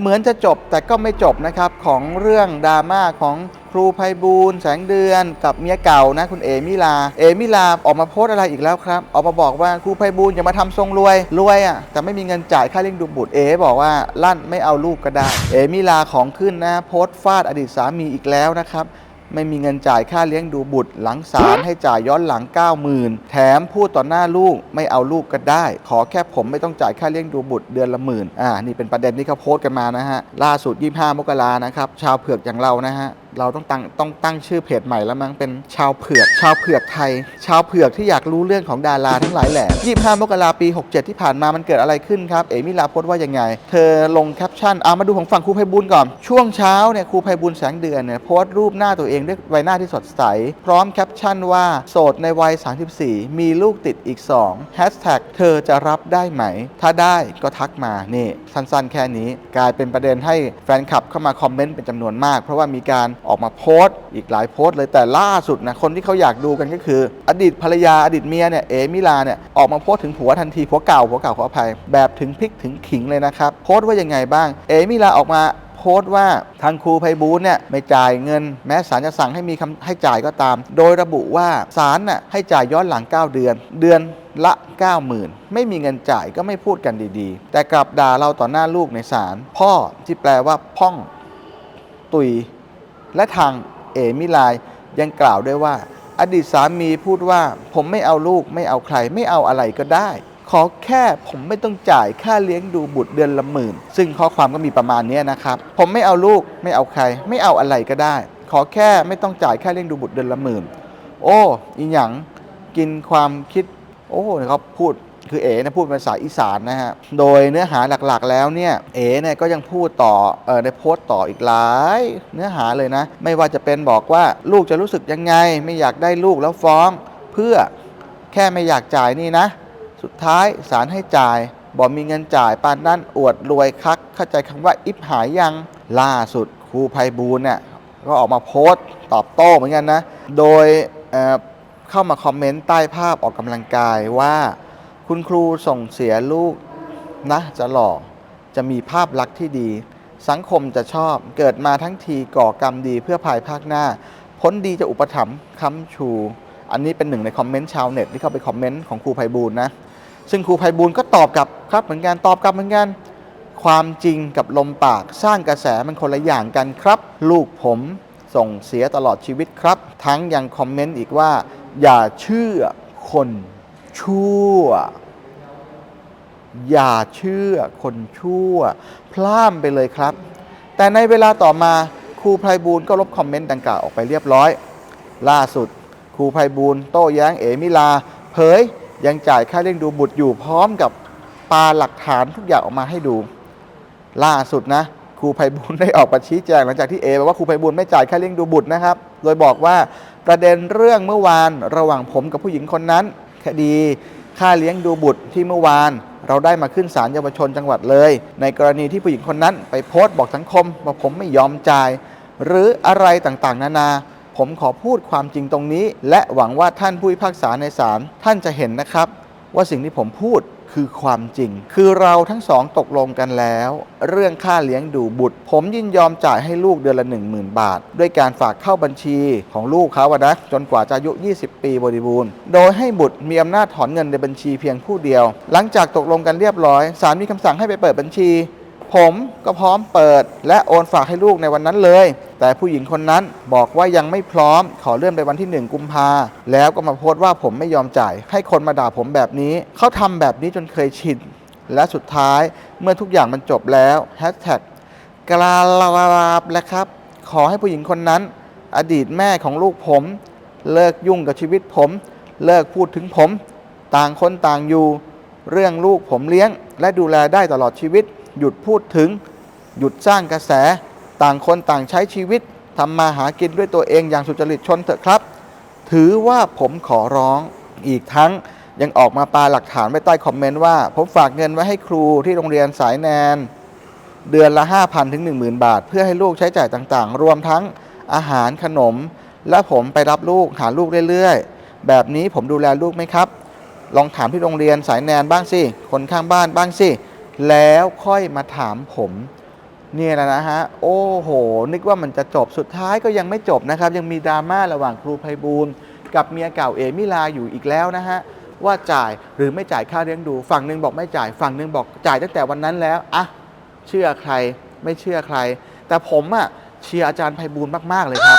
เหมือนจะจบแต่ก็ไม่จบนะครับ ของเรื่องดราม่าของครูไพบูลแสงเดือนกับเมียเก่านะคุณเอมิลา เอมิลาออกมาโพสอะไรอีกแล้วครับ ออกมาบอกว่าครูไพบูลอย่ามาทำทรงรวยรวยอะแต่ไม่มีเงินจ่ายค่าเลี้ยงดูบุตรเอบอกว่าลั่นไม่เอาลูกก็ได้ เอมิลาของขึ้นนะโพสฟาดอดีตสามีอีกแล้วนะครับ ไม่มีเงินจ่ายค่าเลี้ยงดูบุตร หลังศาลให้จ่ายย้อนหลัง 90,000 แถมพูดต่อหน้าลูกไม่เอาลูกก็ได้ ขอแค่ผมไม่ต้องจ่ายค่าเลี้ยงดูบุตรเดือนละหมื่นอ่านี่เป็นประเด็นที่เขาโพสต์กันมานะฮะล่าสุด 25 มกรานะครับชาวเผือกอย่างเรานะฮะ เราต้องตั้งต้องตั้งชื่อเพจใหม่แล้วมั้งเป็นชาวเผือก ชาวเผือกไทย ชาวเผือกที่อยากรู้เรื่องของดาราทั้งหลายแหล่25 มกราปี 67 ที่ผ่านมามันเกิดอะไรขึ้นครับ เอมิลาโพสต์ว่ายังไง เธอลงแคปชั่นเอามาดูของฝั่งครูไพบุญก่อน ช่วงเช้าเนี่ยครูไพบุญแสงเดือนเนี่ยโพสต์รูปหน้าตัวเองด้วยใบหน้าที่สดใส พร้อมแคปชั่นว่าโสดในวัย 34 มีลูกติดอีก2แฮชแท็กเธอจะรับได้ไหม ถ้าได้ก็ทักมานี่สั้นๆ แค่นี้ กลายเป็นประเด็นให้แฟนคลับเข้ามาคอมเมนต์เป็นจำนวนมาก เพราะว่ามีการออกมาโพสต์อีกหลายโพสต์เลยแต่ล่าสุดนะคนที่เขาอยากดูกันก็คือ อดีตภรรยาอดีตเมียเนี่ยเอมิลาเนี่ยออกมาโพสต์ถึงผัวทันทีผัวเก่าผัวเก่าขออภัย แบบถึงพริกถึงขิงเลยนะครับโพสต์ว่ายังไงบ้าง เอมิลาออกมาโพสต์ว่าทางครูไพบูลเนี่ยไม่จ่ายเงิน แม้ศาลจะสั่งให้มีคำให้จ่ายก็ตาม โดยระบุว่าศาลน่ะให้จ่ายย้อนหลัง 9 เดือน เดือนละ 90,000 ไม่มีเงินจ่ายก็ไม่พูดกันดีๆ แต่กลับด่าเราต่อหน้าลูกในศาลพ่อที่แปลว่าพ่อง ตุย และทางเอมิลายยังกล่าวด้วยว่า อดีตสามีพูดว่า ผมไม่เอาลูกไม่เอาใครไม่เอาอะไรก็ได้ ขอแค่ผมไม่ต้องจ่ายค่าเลี้ยงดูบุตรเดือนละหมื่น ซึ่งข้อความก็มีประมาณนี้นะครับ ผมไม่เอาลูกไม่เอาใคร ไม่เอาอะไรก็ได้ ขอแค่ไม่ต้องจ่ายค่าเลี้ยงดูบุตรเดือนละหมื่น โอ้อีหยังกินความคิด โอ้เขาพูด คือเอ๋นะพูดภาษาอีสานนะฮะ โดยเนื้อหาหลักๆ แล้วเนี่ยเอ๋เนี่ยก็ยังพูดต่อเออในโพสต์ต่ออีกหลายเนื้อหาเลยนะ ไม่ว่าจะเป็นบอกว่าลูกจะรู้สึกยังไง ไม่อยากได้ลูกแล้วฟ้อง เพื่อแค่ไม่อยากจ่ายนี่นะ สุดท้ายศาลให้จ่ายบอกมีเงินจ่ายปานนั่นอวดรวยคัก เข้าใจคำว่าอิฟหายยังล่าสุดครูไพบูลย์เนี่ยก็ออกมาโพสต์ตอบโต้เหมือนกันนะ โดยเเข้ามาคอมเมนต์ใต้ภาพออกกำลังกายว่า คุณครูส่งเสียลูกนะจะหล่อจะมีภาพลักษณ์ที่ดี สังคมจะชอบเกิดมาทั้งทีก่อกรรมดีเพื่อภายภาคหน้าพ้นดีจะอุปถัมภ์ค้ำชู อันนี้เป็นหนึ่งในคอมเมนต์ชาวเน็ตที่เข้าไปคอมเมนต์ของครูไพบูลนะ ซึ่งครูไพบูลก็ตอบกลับครับเหมือนกันตอบกลับเหมือนกัน ความจริงกับลมปากสร้างกระแสมันคนละอย่างกันครับ ลูกผมส่งเสียตลอดชีวิตครับ ทั้งยังคอมเมนต์อีกว่า อย่าเชื่อคนชั่ว อย่าเชื่อคนชั่ว พล่ามไปเลยครับ แต่ในเวลาต่อมาครูไพบูลก็ลบคอมเมนต์ดังกล่าวออกไปเรียบร้อย ล่าสุดครูไพบูลโต้แย้งเอมิลา เผยยังจ่ายค่าเลี้ยงดูบุตรอยู่พร้อมกับปาหลักฐานทุกอย่างออกมาให้ดู ล่าสุดนะครูไพบูลได้ออกมาชี้แจงหลังจากที่เอบอกว่าครูไพบูลไม่จ่ายค่าเลี้ยงดูบุตรนะครับ โดยบอกว่าประเด็นเรื่องเมื่อวานระหว่างผมกับผู้หญิงคนนั้น คดีค่าเลี้ยงดูบุตรที่เมื่อวาน เราได้มาขึ้นศาลเยาวชนจังหวัดเลย ในกรณีที่ผู้หญิงคนนั้นไปโพสต์บอกสังคมว่าผมไม่ยอมจ่าย หรืออะไรต่างๆ นานา ผมขอพูดความจริงตรงนี้ และหวังว่าท่านผู้พิพากษาในศาลท่านจะเห็นนะครับ ว่าสิ่งที่ผมพูด คือความจริง คือเราทั้งสองตกลงกันแล้ว เรื่องค่าเลี้ยงดูบุตร ผมยินยอมจ่ายให้ลูกเดือนละ 1 0,000 บาท ด้วยการฝากเข้าบัญชีของลูกเขาอะนะจนกว่าจะอายุ 20 ปีบริบูรณ์ โดยให้บุตรมีอำนาจถอนเงินในบัญชีเพียงผู้เดียว หลังจากตกลงกันเรียบร้อยศาลมีคำสั่งให้ไปเปิดบัญชี ผมก็พร้อมเปิด และโอนฝากให้ลูกในวันนั้นเลย แต่ผู้หญิงคนนั้นบอกว่ายังไม่พร้อม ขอเลื่อนไปวันที่ 1 กุมภาแล้วก็มาโพสต์ว่าผมไม่ยอมจ่าย ให้คนมาด่าผมแบบนี้เขาทำแบบนี้จนเคยชินและสุดท้ายเมื่อทุกอย่างมันจบแล้วแฮชแท็กกลาลาลาบแล้วครับ ขอให้ผู้หญิงคนนั้น อดีตแม่ของลูกผม เลิกยุ่งกับชีวิตผม เลิกพูดถึงผม ต่างคนต่างอยู่ เรื่องลูกผมเลี้ยง และดูแลได้ตลอดชีวิต หยุดพูดถึง หยุดสร้างกระแส ต่างคนต่างใช้ชีวิตทำมาหากินด้วยตัวเองอย่างสุจริตชนเถอะครับ ถือว่าผมขอร้องอีกทั้งยังออกมาปาหลักฐานไว้ใต้คอมเมนต์ว่า ผมฝากเงินไว้ให้ครูที่โรงเรียนสายแนน เดือนละ 5,000 ถึง 10,000 บาท เพื่อให้ลูกใช้จ่ายต่างๆ รวมทั้งอาหารขนม และผมไปรับลูกหาลูกเรื่อยๆ แบบนี้ผมดูแลลูกไหมครับ ลองถามที่โรงเรียนสายแนนบ้างสิ คนข้างบ้านบ้างสิ แล้วค่อยมาถามผมเนี่ยแหละนะฮะ โอ้โห นึกว่ามันจะจบสุดท้ายก็ยังไม่จบนะครับ ยังมีดราม่าระหว่างครูไพบูลกับเมียเก่าเอมิลาอยู่อีกแล้วนะฮะ ว่าจ่ายหรือไม่จ่ายค่าเลี้ยงดู ฝั่งหนึ่งบอกไม่จ่ายฝั่งหนึ่งบอกจ่ายตั้งแต่วันนั้นแล้วอะเชื่อใครไม่เชื่อใคร แต่ผมอะเชียร์อาจารย์ไพบูลมาก ๆ เลยครับ